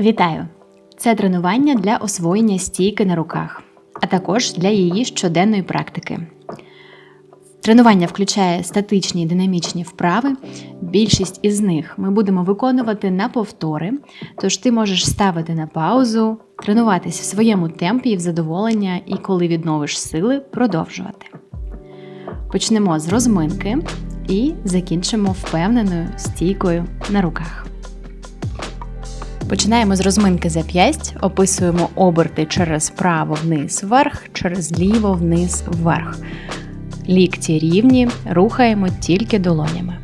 Вітаю! Це тренування для освоєння стійки на руках, а також для її щоденної практики. Тренування включає статичні і динамічні вправи. Більшість із них ми будемо виконувати на повтори, тож ти можеш ставити на паузу, тренуватись в своєму темпі і в задоволення, і коли відновиш сили, продовжувати. Почнемо з розминки і закінчимо впевненою стійкою на руках. Починаємо з розминки зап'ясть, описуємо оберти через право вниз вверх, через ліво вниз вверх. Лікті рівні, рухаємо тільки долонями.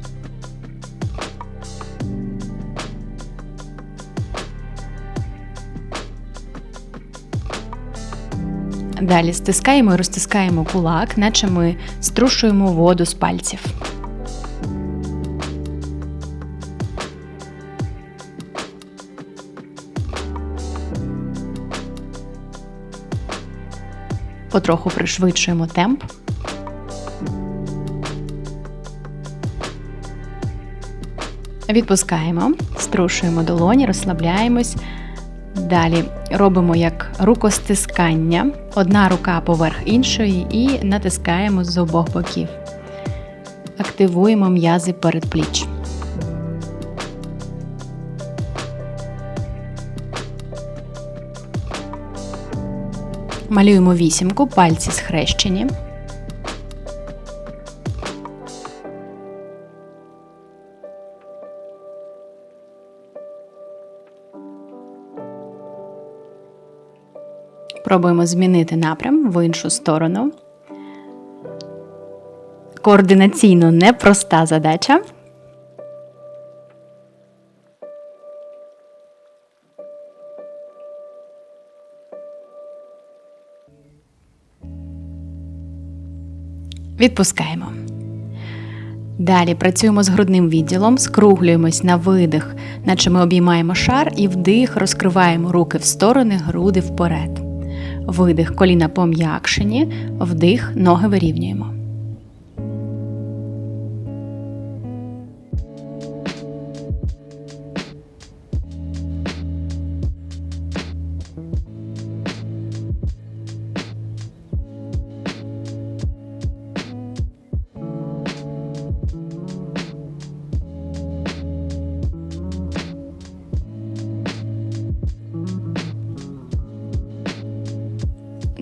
Далі стискаємо і розтискаємо кулак, наче ми струшуємо воду з пальців. Потроху пришвидшуємо темп. Відпускаємо, струшуємо долоні, розслабляємось. Далі робимо як рукостискання, одна рука поверх іншої, і натискаємо з обох боків. Активуємо м'язи передпліч. Малюємо вісімку, пальці схрещені. Пробуємо змінити напрям в іншу сторону. Координаційно непроста задача. Відпускаємо. Далі працюємо з грудним відділом, скруглюємось на видих, наче ми обіймаємо шар, і вдих, розкриваємо руки в сторони, груди вперед. Видих, коліна пом'якшені, вдих, ноги вирівнюємо.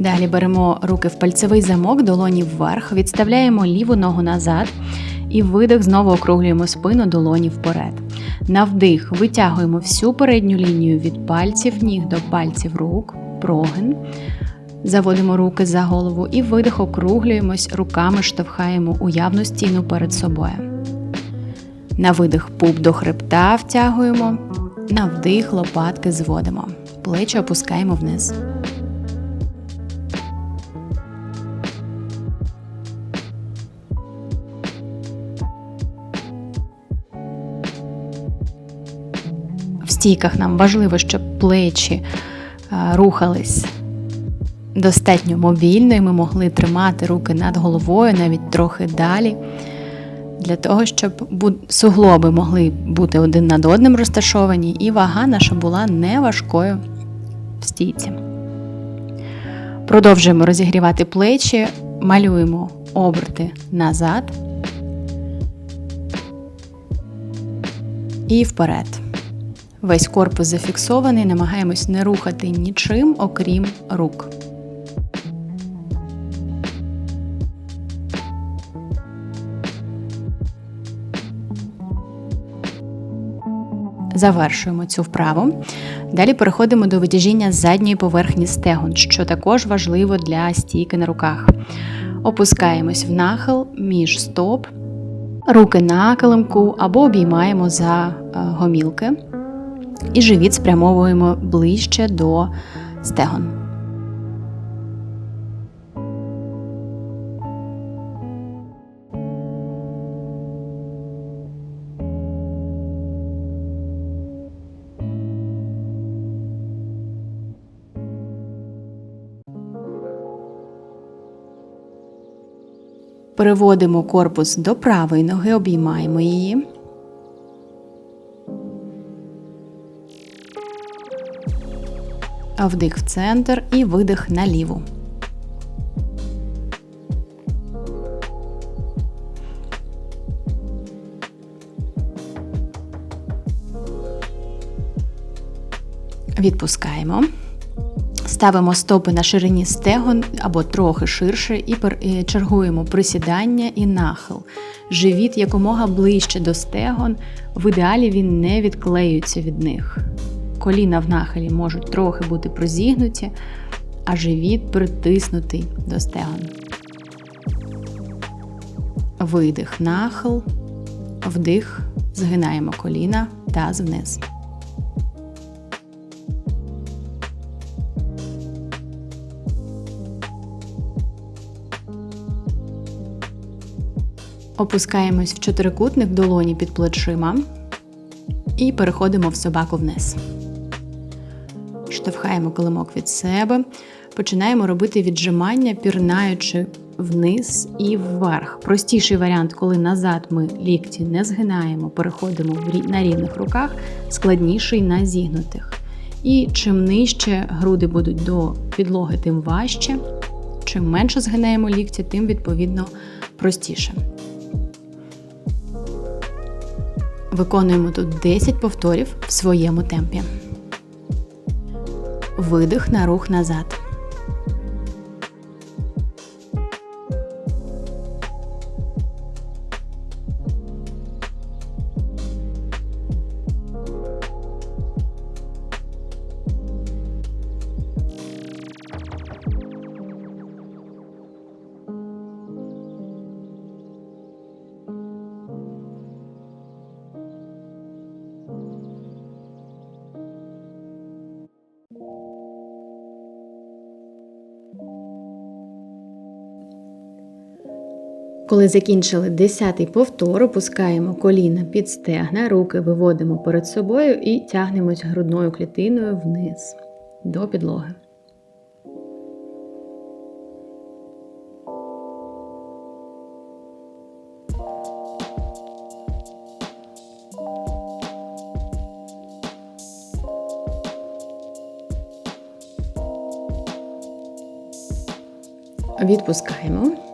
Далі беремо руки в пальцевий замок, долоні вверх, відставляємо ліву ногу назад і видих знову округлюємо спину долоні вперед. На вдих витягуємо всю передню лінію від пальців ніг до пальців рук, прогин. Заводимо руки за голову і видих округлюємось, руками штовхаємо уявну стіну перед собою. На видих пуп до хребта втягуємо, на вдих лопатки зводимо. Плечі опускаємо вниз. Стійках нам важливо, щоб плечі е, рухались достатньо мобільно, і ми могли тримати руки над головою, навіть трохи далі, для того, щоб суглоби могли бути один над одним розташовані, і вага наша була не важкою в стійці. Продовжуємо розігрівати плечі, малюємо оберти назад і вперед. Весь корпус зафіксований, намагаємось не рухати нічим, окрім рук. Завершуємо цю вправу. Далі переходимо до витяжіння задньої поверхні стегон, що також важливо для стійки на руках. Опускаємось в нахил між стоп, руки на килимку або обіймаємо за е, гомілки і живіт спрямовуємо ближче до стегон. Переводимо корпус до правої ноги, обіймаємо її. Вдих в центр і видих на ліву. Відпускаємо. Ставимо стопи на ширині стегон або трохи ширше, і чергуємо присідання і нахил. Живіт якомога ближче до стегон, в ідеалі він не відклеюється від них. Коліна в нахилі можуть трохи бути прозігнуті, а живіт притиснутий до стегон. Видих, нахил, вдих, згинаємо коліна, таз вниз. Опускаємось в чотирикутник долоні під плечима і переходимо в собаку вниз. Штовхаємо килимок від себе, починаємо робити віджимання, пірнаючи вниз і вверх. Простіший варіант, коли назад ми лікті не згинаємо, переходимо на рівних руках, складніший на зігнутих. І чим нижче груди будуть до підлоги, тим важче. Чим менше згинаємо лікті, тим відповідно простіше. Виконуємо тут 10 повторів в своєму темпі. Видих на рух назад. Коли закінчили десятий повтор, опускаємо коліна під стегна, руки виводимо перед собою і тягнемось грудною клітиною вниз до підлоги. Відпускаємо.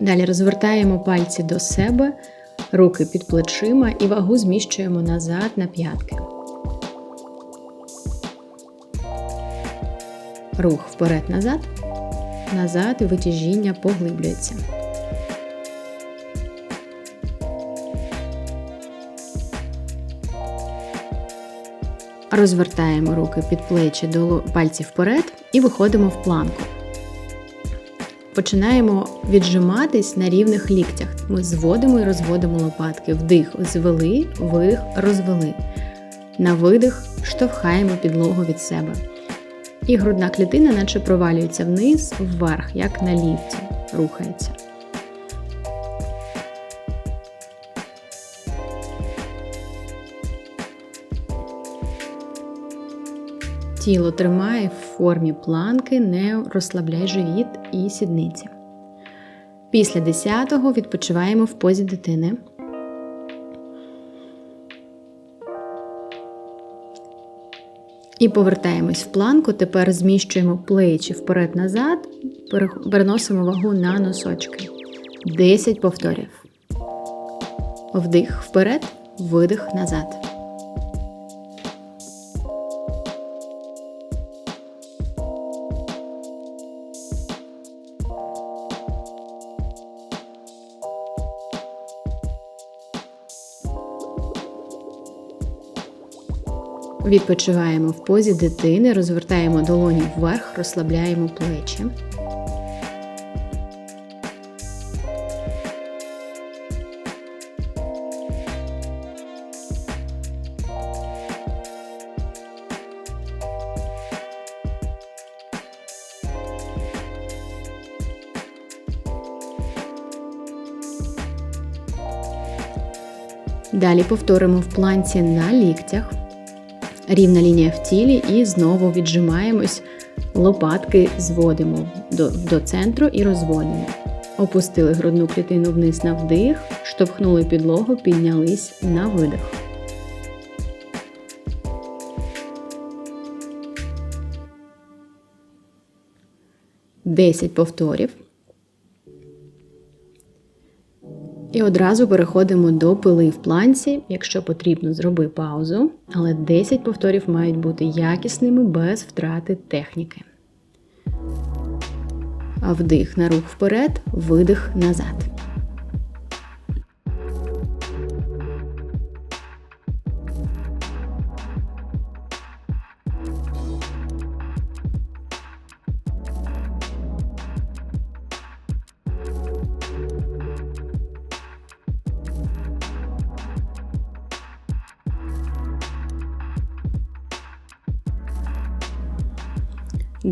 Далі розвертаємо пальці до себе, руки під плечима і вагу зміщуємо назад на п'ятки. Рух вперед-назад, назад і витяжіння поглиблюється. Розвертаємо руки під плечі до пальців вперед і виходимо в планку починаємо віджиматись на рівних ліктях. Ми зводимо і розводимо лопатки. Вдих, звели, вих, розвели. На видих штовхаємо підлогу від себе. І грудна клітина, наче провалюється вниз, вверх, як на ліфті, рухається. Тіло тримає в формі планки, не розслабляй живіт і сідниці. Після 10-го відпочиваємо в позі дитини. І повертаємось в планку. Тепер зміщуємо плечі вперед-назад, переносимо вагу на носочки. 10 повторів. Вдих вперед, видих назад. Відпочиваємо в позі дитини, розвертаємо долоні вверх, розслабляємо плечі. Далі повторимо в планці на ліктях рівна лінія в тілі, і знову віджимаємось, лопатки зводимо до, до центру і розводимо. Опустили грудну клітину вниз на вдих, штовхнули підлогу, піднялись на видих. Десять повторів. І одразу переходимо до пили в планці. Якщо потрібно, зроби паузу, але 10 повторів мають бути якісними без втрати техніки. Вдих на рух вперед, видих назад.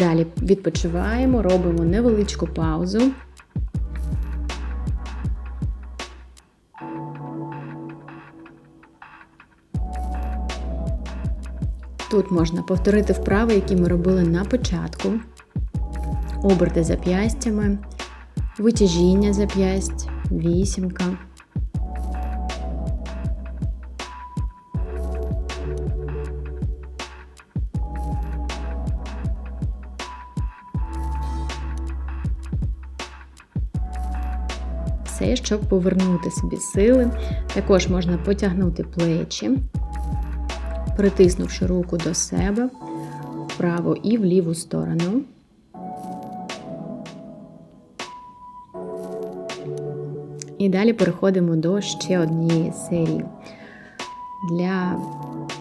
Далі відпочиваємо, робимо невеличку паузу. Тут можна повторити вправи, які ми робили на початку, оберти зап'ястями, витяжіння зап'ясть, вісімка. Щоб повернути собі сили. Також можна потягнути плечі, притиснувши руку до себе вправо і в ліву сторону. І далі переходимо до ще однієї серії. Для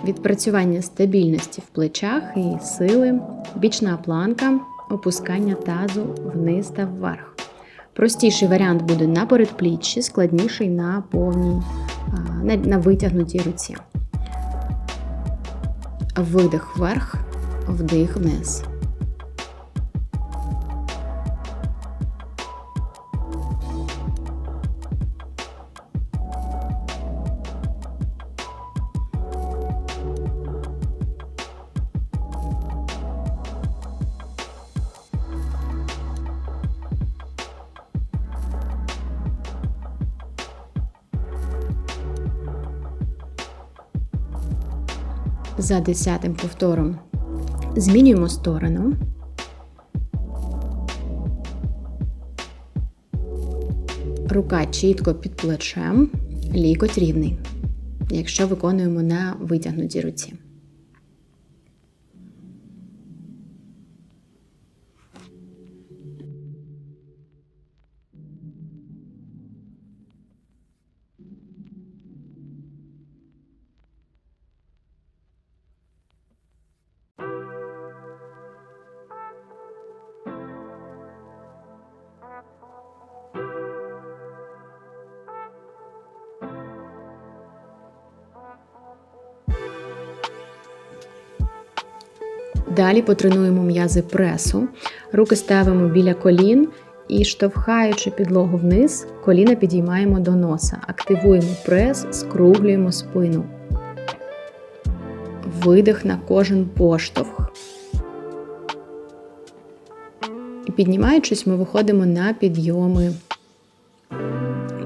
відпрацювання стабільності в плечах і сили, бічна планка, опускання тазу вниз та вверх. Простіший варіант буде на передпліччі, складніший на повній, на, на витягнутій руці. Видих вверх, вдих вниз. За десятим повтором змінюємо сторону. Рука чітко під плечем, лікоть рівний, якщо виконуємо на витягнутій руці. Далі потренуємо м'язи пресу. Руки ставимо біля колін і, штовхаючи підлогу вниз, коліна підіймаємо до носа. Активуємо прес, скруглюємо спину. Видих на кожен поштовх. І піднімаючись, ми виходимо на підйоми.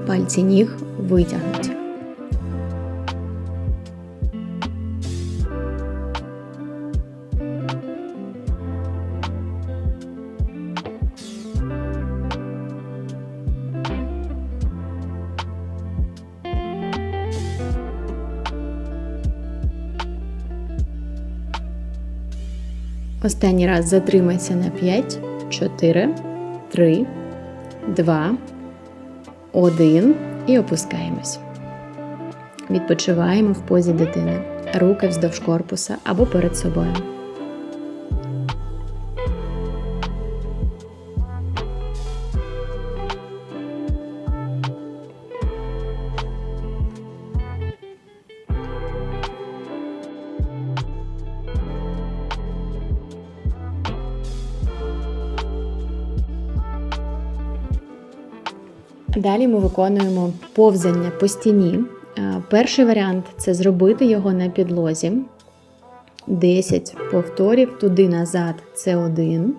Пальці ніг витягнуті. Останній раз затримайся на 5, 4, 3, 2, 1 і опускаємось. Відпочиваємо в позі дитини. Руки вздовж корпуса або перед собою. Далі ми виконуємо повзання по стіні. Е, перший варіант це зробити його на підлозі. 10 повторів туди назад це один.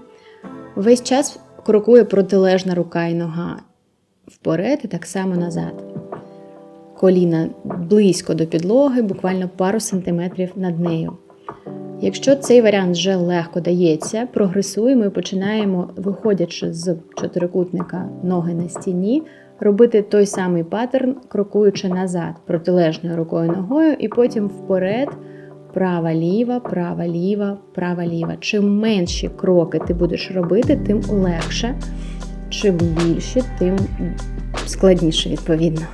Весь час крокує протилежна рука і нога вперед і так само назад. Коліна близько до підлоги, буквально пару сантиметрів над нею. Якщо цей варіант вже легко дається, прогресуємо і починаємо, виходячи з чотирикутника ноги на стіні, робити той самий паттерн, крокуючи назад, протилежною рукою ногою, і потім вперед, права ліва, права ліва, права ліва. Чим менші кроки ти будеш робити, тим легше. Чим більші, тим складніше, відповідно.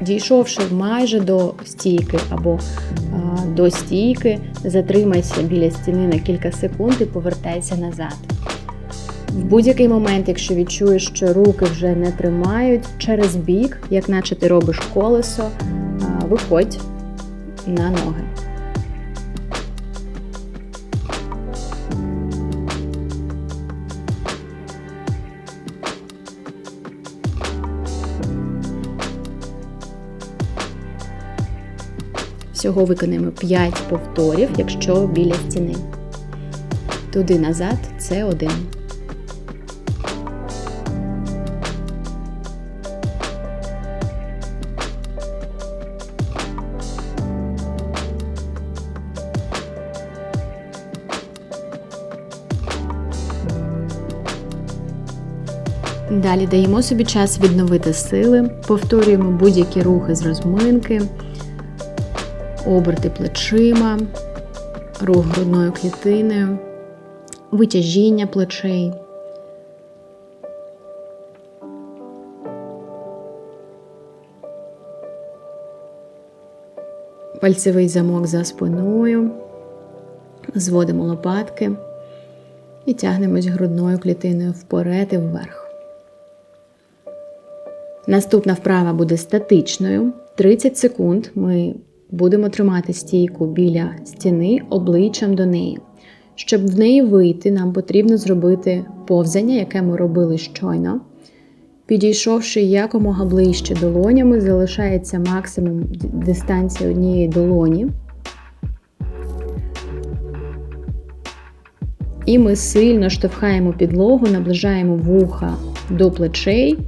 Дійшовши майже до стійки або а, до стійки, затримайся біля стіни на кілька секунд і повертайся назад. В будь-який момент, якщо відчуєш, що руки вже не тримають через бік, як наче ти робиш колесо, а, виходь на ноги. Всього виконаємо 5 повторів, якщо біля стіни. Туди назад це один. Далі даємо собі час відновити сили, повторюємо будь-які рухи з розминки оберти плечима, рух грудною клітиною, витяжіння плечей. Пальцевий замок за спиною, зводимо лопатки і тягнемось грудною клітиною вперед і вверх. Наступна вправа буде статичною. 30 секунд ми Будемо тримати стійку біля стіни обличчям до неї. Щоб в неї вийти, нам потрібно зробити повзання, яке ми робили щойно. Підійшовши якомога ближче долонями, залишається максимум дистанція однієї долоні. І ми сильно штовхаємо підлогу, наближаємо вуха до плечей.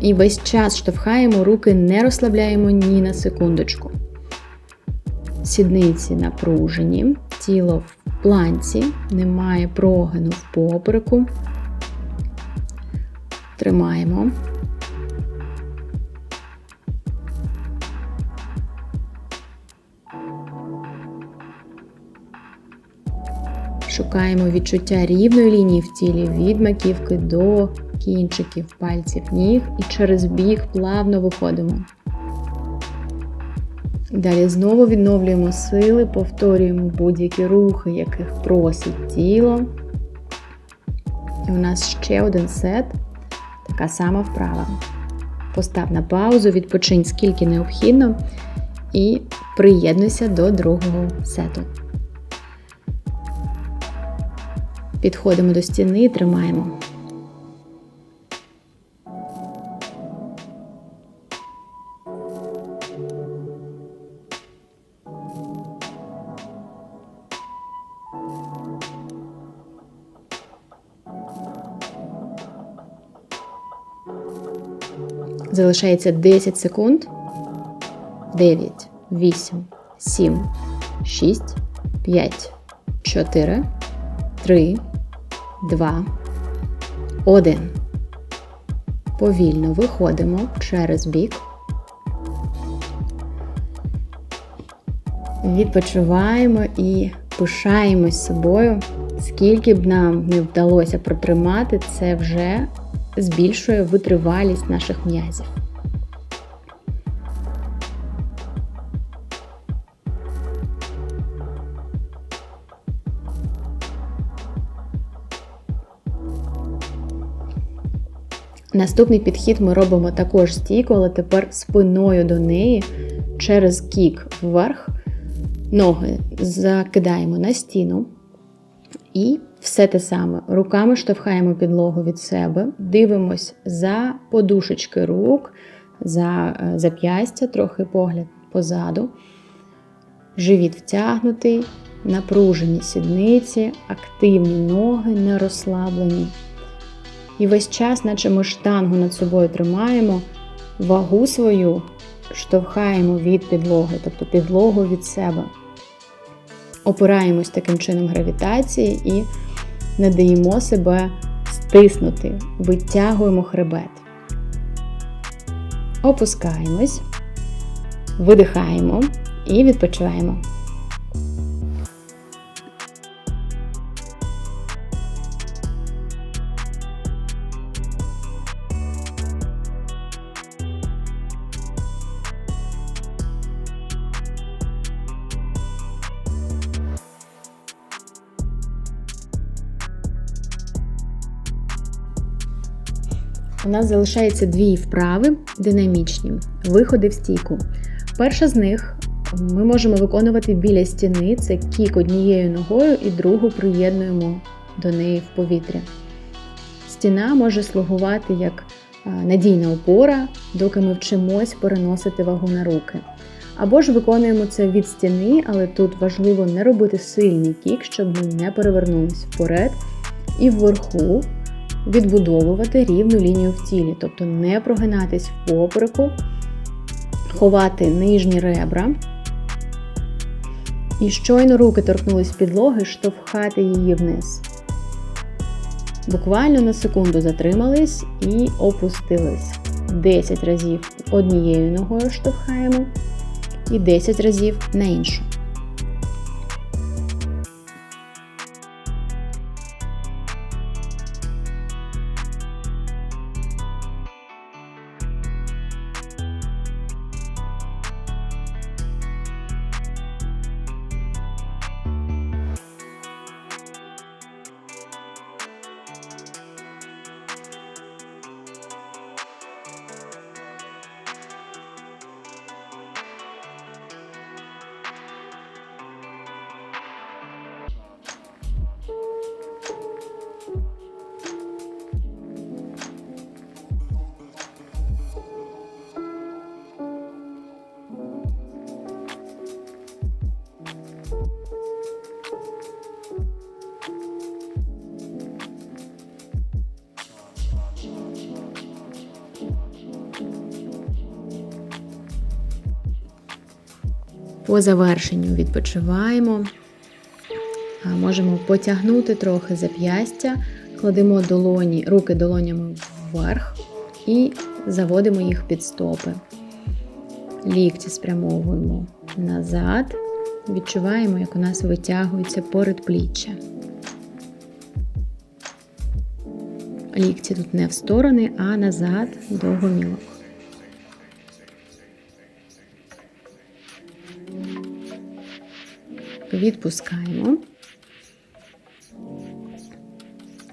І весь час штовхаємо руки, не розслабляємо ні на секундочку. Сідниці напружені, тіло в планці, немає прогину в попереку. Тримаємо. Шукаємо відчуття рівної лінії в тілі від маківки до кінчиків пальців ніг і через біг плавно виходимо. Далі знову відновлюємо сили, повторюємо будь-які рухи, яких просить тіло. І у нас ще один сет, така сама вправа. Постав на паузу, відпочинь скільки необхідно, і приєднуйся до другого сету. Підходимо до стіни і тримаємо. Залишається 10 секунд. 9, 8, 7, 6, 5, 4, 3, 2, 1. Повільно виходимо через бік. Відпочиваємо і пишаємось собою. Скільки б нам не вдалося протримати, це вже збільшує витривалість наших м'язів. Наступний підхід ми робимо також стійку, але тепер спиною до неї через кік вверх. Ноги закидаємо на стіну і все те саме. Руками штовхаємо підлогу від себе, дивимось за подушечки рук, за е, зап'ястя, трохи погляд позаду. Живіт втягнутий, напружені сідниці, активні ноги, не розслаблені. І весь час, наче ми штангу над собою тримаємо, вагу свою штовхаємо від підлоги, тобто підлогу від себе. Опираємось таким чином гравітації і не даємо себе стиснути, витягуємо хребет. Опускаємось, видихаємо і відпочиваємо. Нас залишається дві вправи динамічні, виходи в стійку. Перша з них ми можемо виконувати біля стіни, це кік однією ногою і другу приєднуємо до неї в повітря. Стіна може слугувати як надійна опора, доки ми вчимось переносити вагу на руки. Або ж виконуємо це від стіни, але тут важливо не робити сильний кік, щоб ми не перевернулись вперед і вверху відбудовувати рівну лінію в тілі, тобто не прогинатись в попереку, ховати нижні ребра. І щойно руки торкнулись підлоги, штовхати її вниз. Буквально на секунду затримались і опустились. 10 разів однією ногою штовхаємо і 10 разів на іншу. По завершенню відпочиваємо, можемо потягнути трохи зап'ястя, кладемо долоні, руки долонями вверх і заводимо їх під стопи. Лікті спрямовуємо назад, відчуваємо, як у нас витягується передпліччя. Лікті тут не в сторони, а назад до гомілок. Відпускаємо.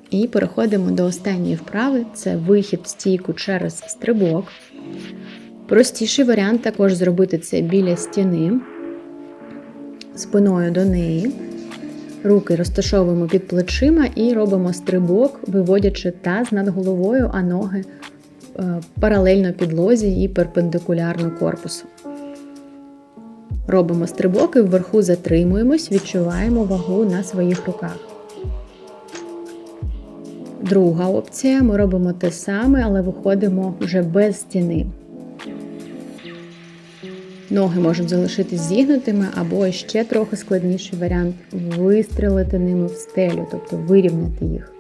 І переходимо до останньої вправи це вихід в стійку через стрибок. Простіший варіант також зробити це біля стіни, спиною до неї. Руки розташовуємо під плечима і робимо стрибок, виводячи таз над головою, а ноги е, паралельно підлозі і перпендикулярно корпусу. Робимо стрибок і вверху затримуємось, відчуваємо вагу на своїх руках. Друга опція ми робимо те саме, але виходимо вже без стіни. Ноги можуть залишитись зігнутими, або ще трохи складніший варіант вистрелити ними в стелю, тобто вирівняти їх.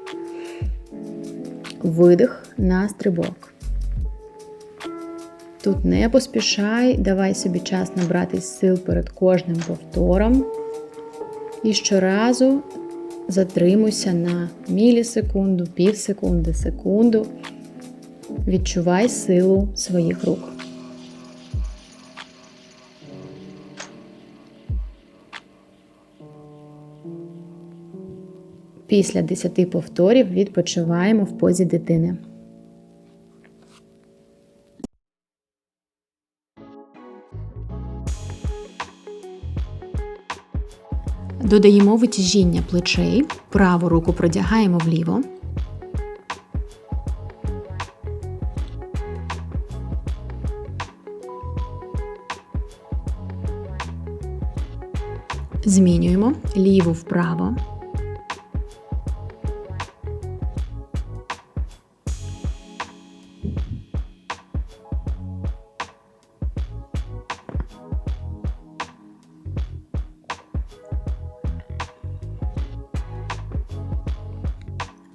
Видих на стрибок. Тут не поспішай, давай собі час набратись сил перед кожним повтором. І щоразу затримуйся на мілісекунду, півсекунди, секунду. Відчувай силу своїх рук. Після 10 повторів відпочиваємо в позі дитини. Додаємо витяжіння плечей, праву руку продягаємо вліво. Змінюємо ліву вправо.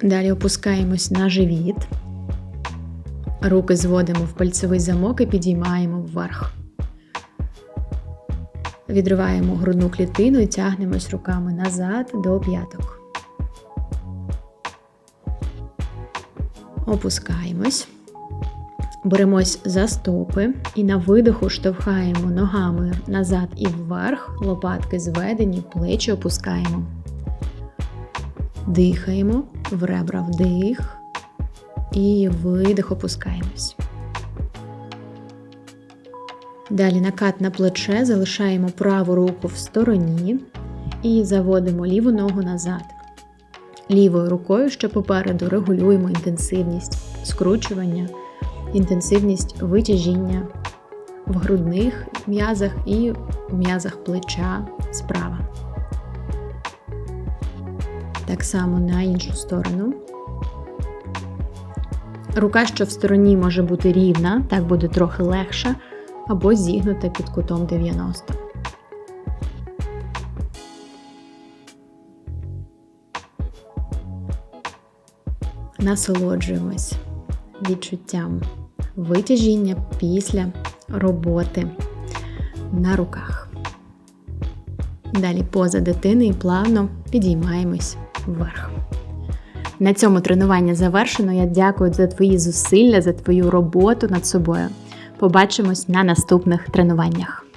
Далі опускаємось на живіт. Руки зводимо в пальцевий замок і підіймаємо вверх. Відриваємо грудну клітину і тягнемось руками назад до п'яток. Опускаємось. Беремось за стопи і на видиху штовхаємо ногами назад і вверх, лопатки зведені, плечі опускаємо. Дихаємо, в ребра вдих і видих опускаємось. Далі накат на плече, залишаємо праву руку в стороні і заводимо ліву ногу назад. Лівою рукою ще попереду регулюємо інтенсивність скручування, інтенсивність витяжіння в грудних м'язах і м'язах плеча справа. Так само на іншу сторону. Рука, що в стороні може бути рівна, так буде трохи легше, або зігнута під кутом 90. Насолоджуємось відчуттям витяжіння після роботи на руках. Далі поза дитини і плавно підіймаємось вверх. На цьому тренування завершено. Я дякую за твої зусилля, за твою роботу над собою. Побачимось на наступних тренуваннях.